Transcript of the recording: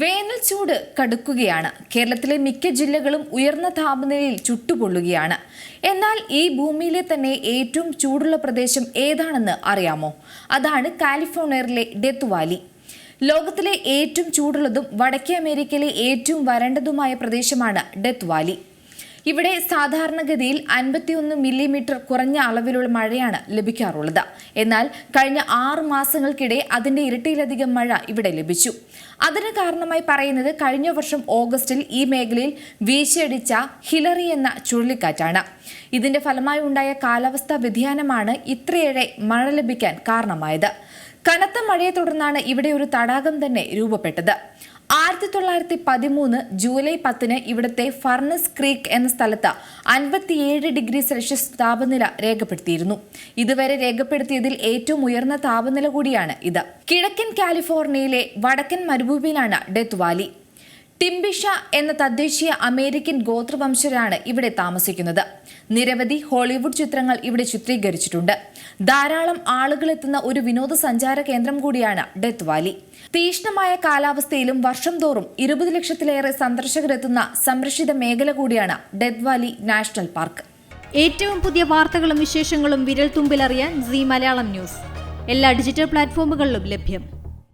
വേനൽ ചൂട് കടുക്കുകയാണ്. കേരളത്തിലെ മിക്ക ജില്ലകളും ഉയർന്ന താപനിലയിൽ ചുട്ടുപൊള്ളുകയാണ്. എന്നാൽ ഈ ഭൂമിയിലെ തന്നെ ഏറ്റവും ചൂടുള്ള പ്രദേശം ഏതാണെന്ന് അറിയാമോ? അതാണ് കാലിഫോർണിയയിലെ ഡെത്ത് വാലി. ലോകത്തിലെ ഏറ്റവും ചൂടുള്ളതും വടക്കേ അമേരിക്കയിലെ ഏറ്റവും വരണ്ടതുമായ പ്രദേശമാണ് ഡെത്ത് വാലി. ഇവിടെ സാധാരണഗതിയിൽ അൻപത്തിയൊന്ന് മില്ലിമീറ്റർ കുറഞ്ഞ അളവിലുള്ള മഴയാണ് ലഭിക്കാറുള്ളത്. എന്നാൽ കഴിഞ്ഞ ആറ് മാസങ്ങൾക്കിടെ അതിന്റെ ഇരട്ടിയിലധികം മഴ ഇവിടെ ലഭിച്ചു. അതിന് കാരണമായി പറയുന്നത് കഴിഞ്ഞ വർഷം ഓഗസ്റ്റിൽ ഈ മേഖലയിൽ വീശിയടിച്ച ഹിലറി എന്ന ചുഴലിക്കാറ്റാണ്. ഇതിന്റെ ഫലമായി ഉണ്ടായ കാലാവസ്ഥാ വ്യതിയാനമാണ് ഇത്രയേറെ മഴ ലഭിക്കാൻ കാരണമായത്. കനത്ത മഴയെ തുടർന്നാണ് ഇവിടെ ഒരു തടാകം തന്നെ രൂപപ്പെട്ടത്. ആയിരത്തി തൊള്ളായിരത്തി പതിമൂന്ന് ജൂലൈ പത്തിന് ഇവിടുത്തെ ഫർണസ് ക്രീക്ക് എന്ന സ്ഥലത്ത് അൻപത്തിയേഴ് ഡിഗ്രി സെൽഷ്യസ് താപനില രേഖപ്പെടുത്തിയിരുന്നു. ഇതുവരെ രേഖപ്പെടുത്തിയതിൽ ഏറ്റവും ഉയർന്ന താപനില കൂടിയാണ് ഇത്. കിഴക്കൻ കാലിഫോർണിയയിലെ വടക്കൻ മരുഭൂമിയിലാണ് ഡെത്ത് വാലി ടിംബിഷ എന്ന തദ്ദേശീയ അമേരിക്കൻ ഗോത്രവംശരാണ് ഇവിടെ താമസിക്കുന്നത്. നിരവധി ഹോളിവുഡ് ചിത്രങ്ങൾ ഇവിടെ ചിത്രീകരിച്ചിട്ടുണ്ട്. ധാരാളം ആളുകൾ എത്തുന്ന ഒരു വിനോദസഞ്ചാര കേന്ദ്രം കൂടിയാണ് ഡെത്ത് വാലി. തീഷ്ണമായ കാലാവസ്ഥയിലും വർഷം തോറും ഇരുപത് ലക്ഷത്തിലേറെ സന്ദർശകരെത്തുന്ന സംരക്ഷിത മേഖല കൂടിയാണ് ഡെത്ത് വാലി നാഷണൽ പാർക്ക്. ഏറ്റവും പുതിയ വാർത്തകളും വിശേഷങ്ങളും വിരൽ തുമ്പിലറിയാൻ സി മലയാളം ന്യൂസ്. എല്ലാ ഡിജിറ്റൽ പ്ലാറ്റ്ഫോമുകളിലും ലഭ്യം.